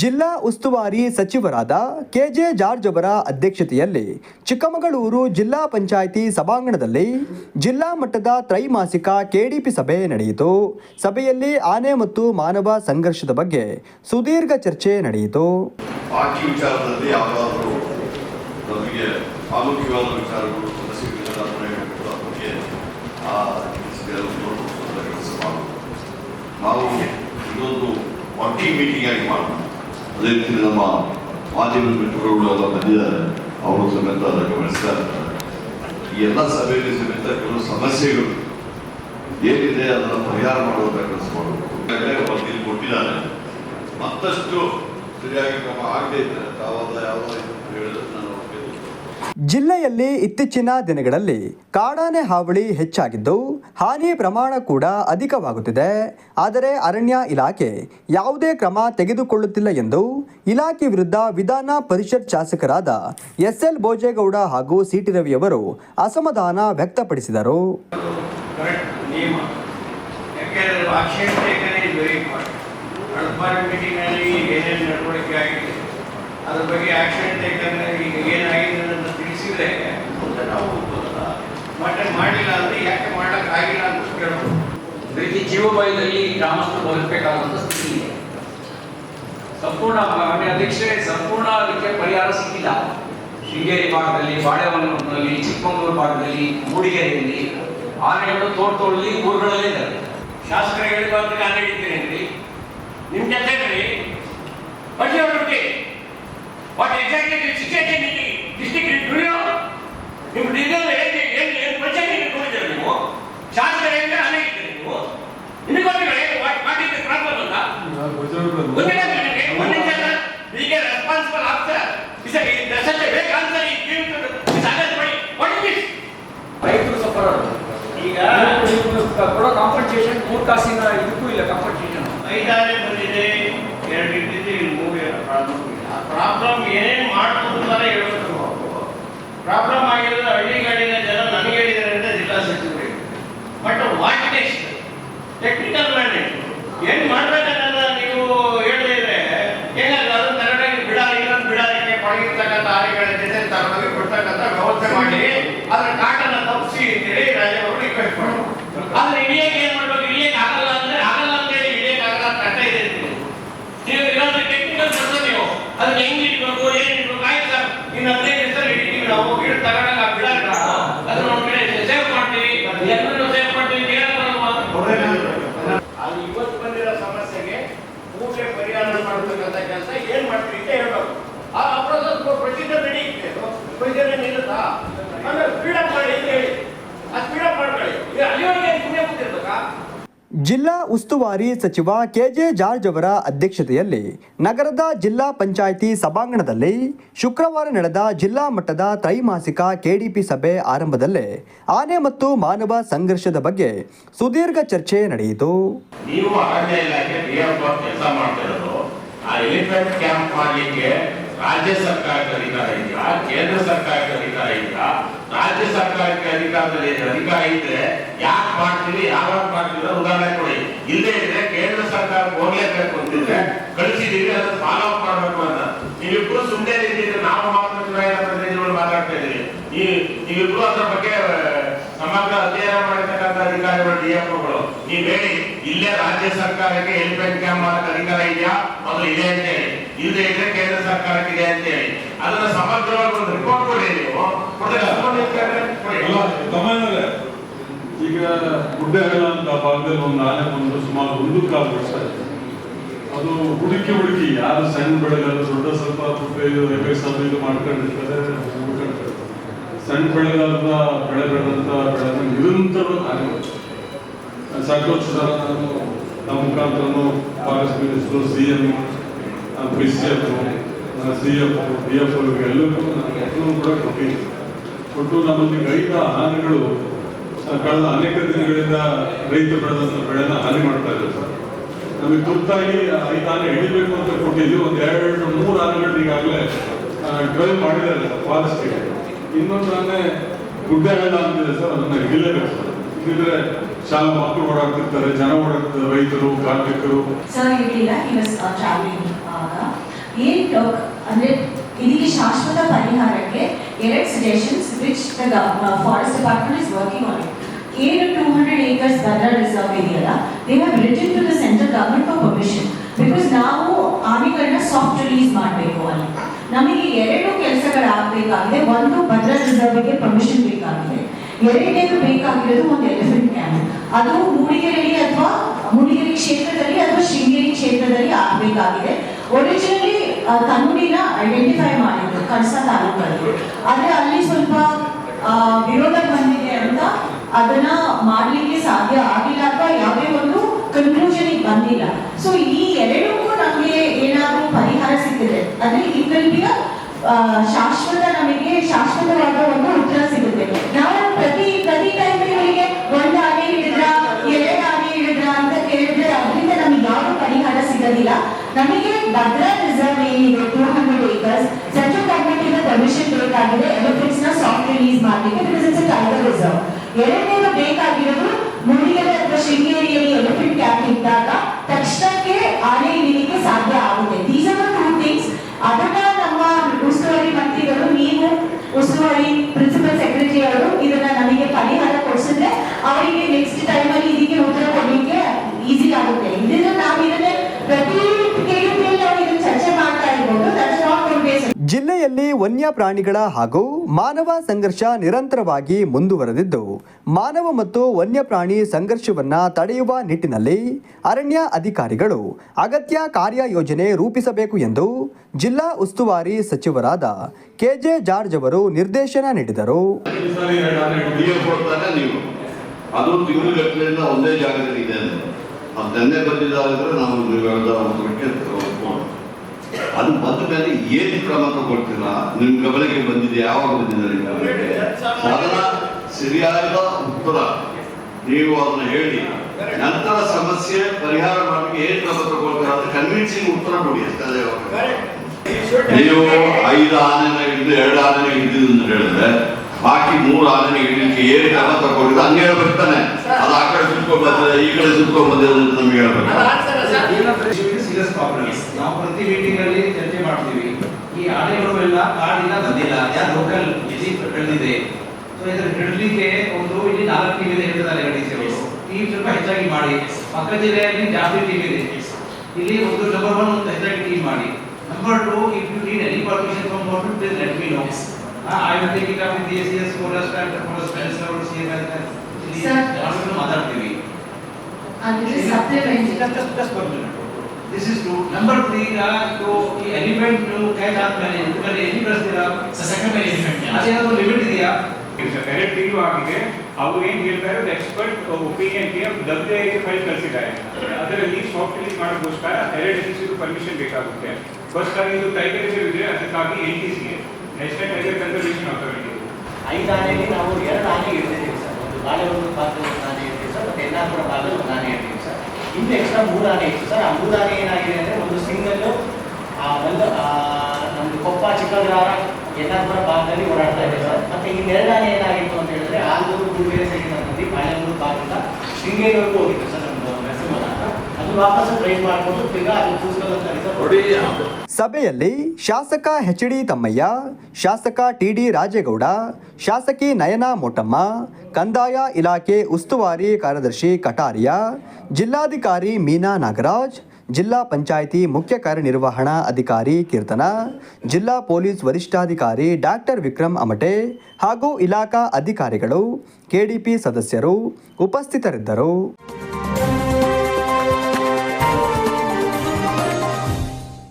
ಜಿಲ್ಲಾ ಉಸ್ತುವಾರಿ ಸಚಿವರಾದ ಕೆಜೆ ಜಾರ್ಜ್ ಅವರ ಅಧ್ಯಕ್ಷತೆಯಲ್ಲಿ ಚಿಕ್ಕಮಗಳೂರು ಜಿಲ್ಲಾ ಪಂಚಾಯಿತಿ ಸಭಾಂಗಣದಲ್ಲಿ ಜಿಲ್ಲಾ ಮಟ್ಟದ ತ್ರೈಮಾಸಿಕ ಕೆಡಿಪಿ ಸಭೆ ನಡೆಯಿತು. ಸಭೆಯಲ್ಲಿ ಆನೆ ಮತ್ತು ಮಾನವ ಸಂಘರ್ಷದ ಬಗ್ಗೆ ಸುದೀರ್ಘ ಚರ್ಚೆ ನಡೆಯಿತು. ಮೀಟಿಂಗ್ ಆಗಿ ಮಾಡೋಣ ಅದೇ ರೀತಿ ನಮ್ಮ ಮಾಧ್ಯಮ ಮಿತ್ರಗಳು ಎಲ್ಲ ಬಂದಿದ್ದಾರೆ. ಅವರು ಸಮೇತ ಗಮನಿಸ್ತಾ ಇರ್ತಾರೆ ಈ ಎಲ್ಲ ಸಭೆಯಲ್ಲಿ ಸಮೇತ ಕೆಲವು ಸಮಸ್ಯೆಗಳು ಏನಿದೆ ಅದನ್ನು ಪರಿಹಾರ ಮಾಡುವಂತ ಕೆಲಸ ಮಾಡಬೇಕು ವಕೀಲರು ಕೊಟ್ಟಿದ್ದಾರೆ. ಮತ್ತಷ್ಟು ಸರಿಯಾಗಿ ಕ್ರಮ ಆಗದೇ ಇದ್ದಾರೆ ತಾವಾದ ಯಾವುದೋ ಹೇಳಿದ್ರೆ ನಾನು ಜಿಲ್ಲೆಯಲ್ಲಿ ಇತ್ತೀಚಿನ ದಿನಗಳಲ್ಲಿ ಕಾಡಾನೆ ಹಾವಳಿ ಹೆಚ್ಚಾಗಿದ್ದು ಹಾನಿ ಪ್ರಮಾಣ ಕೂಡ ಅಧಿಕವಾಗುತ್ತಿದೆ ಆದರೆ ಅರಣ್ಯ ಇಲಾಖೆ ಯಾವುದೇ ಕ್ರಮ ತೆಗೆದುಕೊಳ್ಳುತ್ತಿಲ್ಲ ಎಂದು ಇಲಾಖೆ ವಿರುದ್ಧ ವಿಧಾನ ಪರಿಷತ್ ಶಾಸಕರಾದ ಎಸ್ಎಲ್ ಭೋಜೇಗೌಡ ಹಾಗೂ ಸಿಟಿ ರವಿಯವರು ಅಸಮಾಧಾನ ವ್ಯಕ್ತಪಡಿಸಿದರು ಅದ್ರ ಬಗ್ಗೆ ಆಕ್ಷನ್ ಟೇಕನ್ ಈಗ ಏನಾಗಿದೆ ತಿಳಿಸಿದ್ರೆ ಮುಂದೆ ನಾವು ಹೋಗ್ಬೋದಲ್ಲ? ಮತ್ತೆ ಮಾಡಿಲ್ಲ ಅಂದ್ರೆ ಯಾಕೆ ಮಾಡೋಕ್ಕಾಗಿಲ್ಲ ಅಂತ ಕೇಳ್ಬೋದು. ರೀತಿ ಜೀವಭಯದಲ್ಲಿ ಗ್ರಾಮಸ್ಥರು ಬದುಕಬೇಕಾದಂತ ಸ್ಥಿತಿ ಇದೆ. ಸಂಪೂರ್ಣ ಅಧ್ಯಕ್ಷರೇ ಸಂಪೂರ್ಣ ಅದಕ್ಕೆ ಪರಿಹಾರ ಸಿಕ್ಕಿಲ್ಲ. ಶೃಂಗೇರಿ ಭಾಗದಲ್ಲಿ ಬಾಳೆಹೊನ್ನೂರಿನಲ್ಲಿ ಚಿಕ್ಕಮಗಳೂರು ಭಾಗದಲ್ಲಿ ಮೂಡಿಗೆರೆಯಲ್ಲಿ ಆನೆಗಳು ತೋಟದಲ್ಲಿ ಊರುಗಳಲ್ಲೇ ಇದ್ದಾರೆ. ಶಾಸಕರು ಹೇಳಿಬಾರ್ದು ನಾನು ಹೇಳಿದ್ದೀನಿ ಅಂದ್ರಿ. ಜೊತೆ ರೀ ಬಡ್ಡಿ ಹೊರಬಿಟ್ಟು ವಾಟ್ ಎಕ್ಸಾಕ್ಟ್ಲಿ ಸಿಚುವೇಶನ್ ಇಲ್ಲಿ ಡಿಸ್ಟ್ರಿಕ್ಟ್ ದುಡಿಯೋ ನಿಮ್ಮ ಡಿಸಲ್ ಏನು ಏನು ಏನು ಪಂಚಾಯತ್ ನೋಡಿದ್ರೆ ನೀವು ಶಾಸಕರು ಹೇಳಿದ್ರೆ ನಾನು ಹೇಳಿದ್ದೀನಿ ನೀವು ನಿಮಗೊಬ್ಬರಿಗೆ what what is the problem ಅಂತ ಗೊತ್ತಿಲ್ಲ ನನಗೆ ಒಂದು ನಿಮಿಷ ಈಗ responsible officer is a such a weak answer ಈ give to this August by what is this ರೈತರು ಸಫರ್ ಈಗ ಕೊಡೋ ಕಾಂಪನ್ಸೇಷನ್ ಮೂರು ಕಾಸಿನ ಇದಕ್ಕೂ ಇಲ್ಲ ಕಾಂಪನ್ಸೇಷನ್ ಐದಾರೆ ಬಂದಿದೆ ಎರಡು ಇದ್ದಿದ್ದು ಇಲ್ಲಿ ಮೂರು ಪ್ರಾಬ್ಲಮ್ ಇಲ್ಲ. ಪ್ರಾಬ್ಲಮ್ ಏನೇನು ಮಾಡ್ಬೋದು ಅಂತಾನೆ ಹೇಳ್ಬೇಕು. ಪ್ರಾಬ್ಲಮ್ ಆಗಿರೋದು ಹಳ್ಳಿಗಾಡಿನ ಜನ ನನಗೆ ಹೇಳಿದ್ದಾರೆ ಅಂತ ಜಿಲ್ಲಾ ಸಚಿವರು but what next technical manage ಏನು ಮಾಡ್ಬೇಕನ್ನೋದ ನೀವು ಹೇಳಿದ್ರೆ ಹೇಗಾದ್ರೆ ಅದನ್ನ ತಗೊಂಡೋಗಿ ಬಿಡಾರಿ ಇನ್ನೊಂದು ಪಳಗಿರ್ತಕ್ಕಂಥ ಆನೆಗಳ ಜೊತೆ ತಗೊಂಡೋಗಿ ಕೊಡ್ತಕ್ಕಂಥ ವ್ಯವಸ್ಥೆ ಮಾಡಿ ಅದ್ರ ಕಾಟನ ತಪ್ಪಿಸಿ ಅಂತೇಳಿ ರಾಜವರು ರಿಕ್ವೆಸ್ಟ್ ಮಾಡೋದು ಆದ್ರೆ ಇಳಿಯಕ್ಕೆ ಏನ್ ಮಾಡ್ಬೇಕು? ಇಳಿಯಕ್ಕೆ ಆಗಲ್ಲ ಅಂದ್ರೆ ಆಗಲ್ಲ ಅಂತ ಹೇಳಿ ಇಳಿಯಕ್ಕೆ ಆಗಲ್ಲ ಅಂತ ಇದೆ. ನೀವು ಇಲ್ಲಾಂದ್ರೆ ಟೆಕ್ನಿಕಲ್ ಬರ್ತಾರೆ ನೀವು. ಅದನ್ನ ಹೆಂಗ್ ಇಡ್ಬೇಕು ಏನ್ ಇಡ್ಬೇಕು ಆಯ್ತು? ಸರ್ ಇನ್ನ ಹದಿನೈದು ದಿವಸ ಹಿಡಿತೀವಿ ನಾವು. ಗಿಡ ತಗೊಂಡಾಗ ಬಿಡಲ್ಲ ಅದನ್ನ ಒಂದ್ ಕಡೆ ಸೇವ್ ಮಾಡ್ತೀವಿ. ಎಲ್ಲರೂ ಸೇವ್ ಮಾಡ್ತೀವಿ? ಅದು ಇವತ್ತು ಬಂದಿರೋ ಸಮಸ್ಯೆಗೆ ಪೂಜೆ ಪರಿಹಾರ ಮಾಡತಕ್ಕಂಥ ಕೆಲಸ ಏನ್ ಮಾಡ್ತೀವಿ ಅಂತ ಹೇಳ್ಬೇಕು. ಪ್ರೊಸೀಜರ್ ರೆಡಿ ಇದೆ. ಪ್ರೊಸೀಜರ್ ನಿಲ್ಲುತ್ತಾ ಆಮೇಲೆ ಸ್ಪೀಡಪ್ ಮಾಡಿ ಅಂತ ಹೇಳಿ. ಆ ಸ್ಪೀಡಪ್ ಮಾಡ್ಕೊಳ್ಳಿ. ಈಗ ಅಲ್ಲಿವರೆಗೆ ಸುಮ್ಮನೆ ಕೂತಿರ್ಬೇಕಾ ಜಿಲ್ಲಾ ಉಸ್ತುವಾರಿ ಸಚಿವ ಕೆಜೆ ಜಾರ್ಜ್ ಅವರ ಅಧ್ಯಕ್ಷತೆಯಲ್ಲಿ ನಗರದ ಜಿಲ್ಲಾ ಪಂಚಾಯಿತಿ ಸಭಾಂಗಣದಲ್ಲಿ ಶುಕ್ರವಾರ ನಡೆದ ಜಿಲ್ಲಾ ಮಟ್ಟದ ತ್ರೈಮಾಸಿಕ ಕೆಡಿಪಿ ಸಭೆ ಆರಂಭದಲ್ಲೇ ಆನೆ ಮತ್ತು ಮಾನವ ಸಂಘರ್ಷದ ಬಗ್ಗೆ ಸುದೀರ್ಘ ಚರ್ಚೆ ನಡೆಯಿತು. ನೀವು ರಾಜ್ಯ ಸರ್ಕಾರಕ್ಕೆ ಅಧಿಕಾರ ಇದೆಯಾ? ಕೇಂದ್ರ ಸರ್ಕಾರಕ್ಕೆ ಅಧಿಕಾರ ಇದೆಯಾ? ರಾಜ್ಯ ಸರ್ಕಾರಕ್ಕೆ ಅಧಿಕಾರದಲ್ಲಿ ಅಧಿಕಾರ ಇದ್ರೆ ಯಾಕೆ ಮಾಡ್ತೀವಿ ಯಾವಾಗ ಮಾಡ್ತೀವಿ ಉದಾಹರಣೆ ಕೊಡಿ. ಇಲ್ಲೇ ಇದ್ರೆ ಕೇಂದ್ರ ಸರ್ಕಾರ ಹೋಗ್ಲೇಬೇಕು ಅಂತಿದ್ರೆ ಕಳಿಸಿದೀವಿ, ಅದನ್ನ ಫಾಲೋ ಅಪ್ ಮಾಡ್ಬೇಕು ಅಂತ. ನೀವಿಬ್ರು ಸುಮ್ಮನೆ ಇದ್ದೀರಿ ನಾವು ಮಾತ್ರ ಚುನಾಯಿತ ಪ್ರತಿನಿಧಿಗಳು ಮಾತಾಡ್ತಾ ಇದ್ದೀವಿ. ಈ ನೀವಿಬ್ರು ಅದರ ಬಗ್ಗೆ ಸಮಗ್ರ ಅಧ್ಯಯನ ಮಾಡಿರ್ತಕ್ಕಂಥ ಅಧಿಕಾರಿಗಳು ಡಿಎಫ್ಗಳು ನೀವು ಹೇಳಿ, ಇಲ್ಲೇ ರಾಜ್ಯ ಸರ್ಕಾರಕ್ಕೆ ಹೆಲ್ಪ್ ಕ್ಯಾಂಪ್ ಮಾಡಕ್ಕೆ ಅಧಿಕಾರ ಇದೆಯಾ? ಮೊದಲು ಇದೆ ಅಂತ ಹೇಳಿ ಇಲ್ಲದೆ ಇದ್ರೆ ಕೇಂದ್ರ ಸರ್ಕಾರಕ್ಕೆ ಇದೆ ಅಂತ ಹೇಳಿ ಅದನ್ನ ಸಮಗ್ರವಾಗಿ ಒಂದು ರಿಪೋರ್ಟ್ ಕೊಡಿ ನೀವು. ಈಗ ಗುಡ್ಡೆಗಳ ಅಂತ ಭಾಗದಲ್ಲಿ ಒಂದು ಆನೆ ಬಂದು ಸುಮಾರು ಒಂದು ಕಾಲು ವರ್ಷ ಆಯ್ತು. ಅದು ಹುಡುಕಿ ಹುಡುಕಿ ಯಾರು ಸಣ್ಣ ಬೆಳೆಗಾರ ದೊಡ್ಡ ಸ್ವಲ್ಪ ಎಫೆಕ್ಟ್ಸ್ ಅದು ಇದು ಮಾಡ್ಕೊಂಡಿರ್ತಾರೆ. ಸಣ್ಣ ಬೆಳೆಗಾರರ ಬೆಳೆ ಬೆಳೆದಂತ ಬೆಳೆದ ನಿರಂತರವಾಗಿ ಆನೆ. ಸಾಕಷ್ಟು ಸಲ ನಾನು ನಮ್ಮ forest minister C M P C F C F B F ಎಲ್ಲರಿಗೂ ಪತ್ರವನ್ನು ಕೂಡ ಕೊಟ್ಟಿದ್ದೀನಿ ಕೊಟ್ಟು ನಮ್ಮಲ್ಲಿ ರೈತ ಹಾನಿಗಳು ಕಳೆದ ಅನೇಕ ದಿನಗಳಿಂದ ರೈತ ಬೆಳೆದಂಥ ಬೆಳೆನ ಹಾನಿ ಮಾಡ್ತಾ ಇದ್ದಾರೆ ಸರ್. ನಮಗೆ ತುರ್ತಾಗಿ ಐದು ಆನೆ ಹಿಡಿಬೇಕು ಅಂತ ಕೊಟ್ಟಿದ್ವಿ ಒಂದು ಎರಡು ಮೂರು ಆನೆಗಳು ಈಗಾಗಲೇ ಡ್ರೈವ್ ಮಾಡಿದ್ದಾರೆ ಸರ್ ಫಾರೆಸ್ಟ್ಗೆ ಇನ್ನೊಂದು ಆನೆ ಗುಡ್ಡೆಗಳ ಅಂತಿದೆ ಸರ್, ಅದನ್ನ ಹಿಡಿಲೇಬೇಕು ಸರ್. ಇಲ್ಲಿದ್ರೆ ಶಾಲಾ ಮಕ್ಕಳು ಓಡಾಡ್ತಿರ್ತಾರೆ, ಜನ ಓಡಾಡ್ತಿರ್ತಾರೆ, ರೈತರು, ಕಾರ್ಮಿಕರು. ಏನು ಇದಕ್ಕೆ ಶಾಶ್ವತ ಪರಿಹಾರಕ್ಕೆ ಎರಡು suggestions which the forest department is working on it ಏನು two hundred acres Bhadra reserve ಇದೆಯಲ್ಲ they have written to the central government for permission because ನಾವು ಆನೆಗಳನ್ನ ಸಾಫ್ಟ್ ರಿಲೀಸ್ ಮಾಡಬೇಕು ಅಲ್ಲಿ. ನಮಗೆ ಎರಡು ಕೆಲಸಗಳಾಗಬೇಕಾಗಿದೆ. ಒಂದು ಭದ್ರಾ ರಿಸರ್ವ್ಗೆ ಪರ್ಮಿಷನ್ ಎರಡನೇದು ಬೇಕಾಗಿರೋದು ಒಂದು ಎಲಿಫೆಂಟ್ ಕ್ಯಾಂಪ್ ಅದು ಮೂಡಿಗೆರೆಯಲ್ಲಿ ಅಥವಾ ಮೂಡಿಗೆರೆ ಕ್ಷೇತ್ರದಲ್ಲಿ ಅಥವಾ ಶೃಂಗೇರಿ ಕ್ಷೇತ್ರದಲ್ಲಿ ಆಗಬೇಕಾಗಿದೆ ಒರಿಜಿನಲಿ ತನ್ನೂರಿನ ಐಡೆಂಟಿಫೈ ಮಾಡಿದ್ರು ಕಳಸ ತಾಲೂಕಲ್ಲಿ. ಆದರೆ ಅಲ್ಲಿ ಸ್ವಲ್ಪ ವಿರೋಧ ಬಂದಿದೆ ಅಂತ ಅದನ್ನ ಮಾಡ್ಲಿಕ್ಕೆ ಸಾಧ್ಯ ಆಗಿಲ್ಲ ಅಥವಾ ಯಾವುದೇ ಒಂದು ಕನ್ಕ್ಲೂಷನ್ ಬಂದಿಲ್ಲ. ಸೊ ಈ ಎರಡಕ್ಕೂ ನಮಗೆ ಏನಾದರೂ ಪರಿಹಾರ ಸಿಕ್ಕಿದೆ. ಅಂದ್ರೆ ಬಿ ಶಾಶ್ವತ ನಮಗೆ ಶಾಶ್ವತವಾದ ಒಂದು ಉತ್ತರ ನಮಗೆ ಭದ್ರಾ ರಿಸರ್ವ್ ಏನಿದೆ two hundred acres central government ಇಂದ ಪರ್ಮಿಷನ್ ಬೇಕಾಗಿದೆ ಎಲಿಫೆಂಟ್ಸ್ನ ಸಾಫ್ಟ್ ರಿಲೀಸ್ ಮಾಡಲಿಕ್ಕೆ ಬಿಕಾಸ್ ಇಟ್ಸ್ ಟೈಗರ್ ರಿಸರ್ವ್ ಎರಡನೇದು ಬೇಕಾಗಿರೋದು ಮೂಡಿಗೆರೆ ಅಥವಾ ಶೃಂಗೇರಿಯಲ್ಲಿ ಎಲಿಫೆಂಟ್ ಕ್ಯಾಂಪ್ ಇದ್ದಾಗ ತಕ್ಷಣಕ್ಕೆ ಆನೆ ಹಿಡಿಲಿಕ್ಕೆ ಸಾಧ್ಯ ಆಗುತ್ತೆ ದೀಸ್ ಆರ್ ಟೂ ಥಿಂಗ್ಸ್ ಅದನ್ನ ನಮ್ಮ ಉಸ್ತುವಾರಿ ಮಂತ್ರಿಗಳು ನೀವು ಉಸ್ತುವಾರಿ ಪ್ರಿನ್ಸಿಪಲ್ ಸೆಕ್ರೆಟರಿ ಅವರು ಇದನ್ನ ನಮಗೆ ಪರಿಹಾರ ಕೊಡಿಸಿದ್ರೆ ಅವರಿಗೆ ನೆಕ್ಸ್ಟ್ ಟೈಮ್ ಅಲ್ಲಿ ಇದಕ್ಕೆ ಉತ್ತರ ಕೊಡ್ಲಿಕ್ಕೆ ಈಸಿ ಆಗುತ್ತೆ ಇದನ್ನ ನಾವು ಇದನ್ನೇ ಪ್ರತಿ ಕೇಳಿದ್ಮೇಲೆ ನಾವು ಇದನ್ನ ಚರ್ಚೆ ಮಾಡ್ತಾ ಇರ್ಬೋದು ದಟ್ಸ್ ನಾಟ್ ಗೋನ್ ವನ್ಯ ಪ್ರಾಣಿಗಳ ಹಾಗೂ ಮಾನವ ಸಂಘರ್ಷ ನಿರಂತರವಾಗಿ ಮುಂದುವರೆದಿದ್ದು, ಮಾನವ ಮತ್ತು ವನ್ಯಪ್ರಾಣಿ ಸಂಘರ್ಷವನ್ನ ತಡೆಯುವ ನಿಟ್ಟಿನಲ್ಲಿ ಅರಣ್ಯ ಅಧಿಕಾರಿಗಳು ಅಗತ್ಯ ಕಾರ್ಯಯೋಜನೆ ರೂಪಿಸಬೇಕು ಎಂದು ಜಿಲ್ಲಾ ಉಸ್ತುವಾರಿ ಸಚಿವರಾದ ಕೆಜೆ ಜಾರ್ಜ್ ಅವರು ನಿರ್ದೇಶನ ನೀಡಿದರು ನೀವು ಹೇಳ್ದ ಒಂದು ಬಿಟ್ಟು ಒಪ್ಕೊಂಡು ಅದು ಬಂದ ಮೇಲೆ ಏನು ಕ್ರಮ ತಗೊಳ್ತೀರ ನಿಮ್ ಗಮನಕ್ಕೆ ಬಂದಿದೆ ಯಾವಾಗ ಬಂದಿದೆ ಅದರ ಅದನ್ನ ಸರಿಯಾದ ಉತ್ತರ. ನೀವು ಅದನ್ನ ಹೇಳಿ. ನಂತರ ಸಮಸ್ಯೆ ಪರಿಹಾರ ಮಾಡಲಿಕ್ಕೆ ಏನ್ ಕ್ರಮ ತಗೊಳ್ತೀರ ಅಂತ ಕನ್ವಿನ್ಸಿಂಗ್ ಉತ್ತರ ಕೊಡಿ. ಅಷ್ಟೇ ನೀವು ಐದು ಆನೆನ ಹಿಡಿದು ಎರಡು ಆನೆನ ಹಿಡಿದು ಅಂತ ಹೇಳಿದ್ರೆ ಬಾಕಿ ಮೂರು ಆನೆನ ಹಿಡಿಲಿಕ್ಕೆ ಏನ್ ಕ್ರಮ ತಗೊಂಡಿದ್ದು ಹಂಗೆ ಬರ್ತಾನೆ ತಾನೆ. ಅದು ಆ ಕಡೆ ಸುತ್ಕೊಂಡ್ ಬಂದಿದೆ ಈ ಕಡೆ ಸುತ್ಕೊಂಡ್ ಬಂದಿದೆ ಅಂತ ನಮ್ಗೆ ಹೇಳ್ಬೇಕು. ಸೀರಿಯಸ್ ಪ್ರಾಬ್ಲಮ್ ನಾವು ಪ್ರತಿ ಮೀಟಿಂಗ್ ಅಲ್ಲಿ ಈ ಆನೆಗಳು ಎಲ್ಲ ಕಾಡಿನ ಬಂದಿಲ್ಲ. ಯಾರು ಲೋಕಲ್ ಬಿಸಿ ಬೆಳೆದಿದೆ ಸೊ ಹಿಡಲಿಕ್ಕೆ ಒಂದು ಇಲ್ಲಿ ನಾಲ್ಕು ಟೀಮ್ ಇದೆ ಹೇಳಿದ್ದಾರೆ ಗಣೇಶ್ ಅವರು. ಟೀಮ್ ಸ್ವಲ್ಪ ಹೆಚ್ಚಾಗಿ ಮಾಡಿ. ಪಕ್ಕ ಜಿಲ್ಲೆಯಲ್ಲಿ ಜಾಸ್ತಿ ಟೀಮ್ ಇದೆ. ಇಲ್ಲಿ ಒಂದು ನಂಬರ್ ಒನ್ ಒಂದು ಹೆಚ್ಚಾಗಿ ಟೀಮ್ ಮಾಡಿ. Number two if you need any permission from government please let me know I will take it up with the S four and forest minister ಅವರು ಸಿಎಂ ಇಲ್ಲಿ ಮಾತಾಡ್ತೀವಿ. ಅಂದ್ರೆ just, just one minute. This is true. Number three, uh, to ಈ elephant ನೀವು catch ಆದ್ಮೇಲೆ ಇದರಲ್ಲಿ ಎಲ್ಲಿ ಕಳಿಸ್ತೀರಾ? ಅದೇನಾದ್ರು limit ಇದೆಯಾ? ಎರಡು ತಿಂಗಳು ಆಗಿದೆ ಅವ್ರು ಏನ್ ಹೇಳ್ತಾರೆ ಎಕ್ಸ್ಪರ್ಟ್ ಒಪಿನಿಯನ್ಗೆ ಡಬ್ಲ್ಯೂ ಐಗೆ ಫೈಲ್ ಕಳಿಸಿದ್ದಾರೆ ಅದರಲ್ಲಿ ಸಾಫ್ಟ್ ರಿಲೀಸ್ ಮಾಡೋಕ್ಕೋಸ್ಕರ ಎರಡು ಏಜೆನ್ಸಿಗೂ ಪರ್ಮಿಷನ್ ಬೇಕಾಗುತ್ತೆ ಫಸ್ಟ್ ಆಗಿ ಇದು ಟೈಗರ್ ರಿಸರ್ವ್ ಇದೆ ಅದಕ್ಕಾಗಿ N T C national tiger conservation authority ಐದು ಆನೆಯಲ್ಲಿ ನಾವು ಎರಡು ಆನೆ ಇಡ್ತಿದ್ದೀವಿ ಸರ್ ಒಂದು ಬಾಳೆಹೊನ್ನೂರು ಭಾಗದಲ್ಲಿ ಒಂದು ಆನೆ ಇರ್ತೀವಿ ಸರ್ ಮತ್ತು ಯಲ್ಲಾಪುರ ಭಾಗದಲ್ಲಿ ಒಂದು ಆನೆ ಇರ್ತೀವಿ ಸರ್ ಇನ್ನು ಎಕ್ಸ್ಟ್ರಾ ಮೂರು ಇತ್ತು. ಸರ್, ಆ ಮೂರು ಏನಾಗಿದೆ ಅಂದರೆ ಒಂದು ಸಿಂಗಲ್ಲು ಒಂದು ನಮ್ಮದು ಕೊಪ್ಪ ಚಿಕ್ಕಗ್ರಾರ ಯಲ್ಲಾಪುರ ಭಾಗದಲ್ಲಿ ಓಡಾಡ್ತಾ ಇದೆ ಸರ್. ಮತ್ತು ಇನ್ನೆರಡು ಆನೆ ಏನಾಗಿತ್ತು ಅಂತ ಹೇಳಿದ್ರೆ ಆಲೂರು ಸೈಡ್ ಬಂದು ಬಾಳೆಹೊನ್ನೂರು ಭಾಗದಿಂದ ಶೃಂಗೇರಿವರೆಗೂ ಹೋಗಿತ್ತು ಸರ್ ನಮ್ಮದು ನರಸಿಂಹನ ಅದು ವಾಪಸ್ ಟ್ರೈನ್ ಮಾಡಿಕೊಂಡು ತಿರ್ಗಾ ಅದು ಕೂಸ್ಕಲ್ ಅಂತ ರಿಸರ್ವ್ ಸಭೆಯಲ್ಲಿ ಶಾಸಕ ಎಚ್ ಡಿ ತಮ್ಮಯ್ಯ ಶಾಸಕ ಟಿ ಡಿ ರಾಜೇಗೌಡ ಶಾಸಕಿ ನಯನಾ ಮೋಟಮ್ಮ ಕಂದಾಯ ಇಲಾಖೆ ಉಸ್ತುವಾರಿ ಕಾರ್ಯದರ್ಶಿ ಕಟಾರಿಯಾ ಜಿಲ್ಲಾಧಿಕಾರಿ ಮೀನಾ ನಾಗರಾಜ್ ಜಿಲ್ಲಾ ಪಂಚಾಯಿತಿ ಮುಖ್ಯ ಕಾರ್ಯನಿರ್ವಹಣಾ ಅಧಿಕಾರಿ ಕೀರ್ತನ ಜಿಲ್ಲಾ ಪೊಲೀಸ್ ವರಿಷ್ಠಾಧಿಕಾರಿ ಡಾಕ್ಟರ್ ವಿಕ್ರಮ್ ಅಮಟೆ ಹಾಗೂ ಇಲಾಖಾ ಅಧಿಕಾರಿಗಳು ಕೆಡಿಪಿ ಸದಸ್ಯರು ಉಪಸ್ಥಿತರಿದ್ದರು.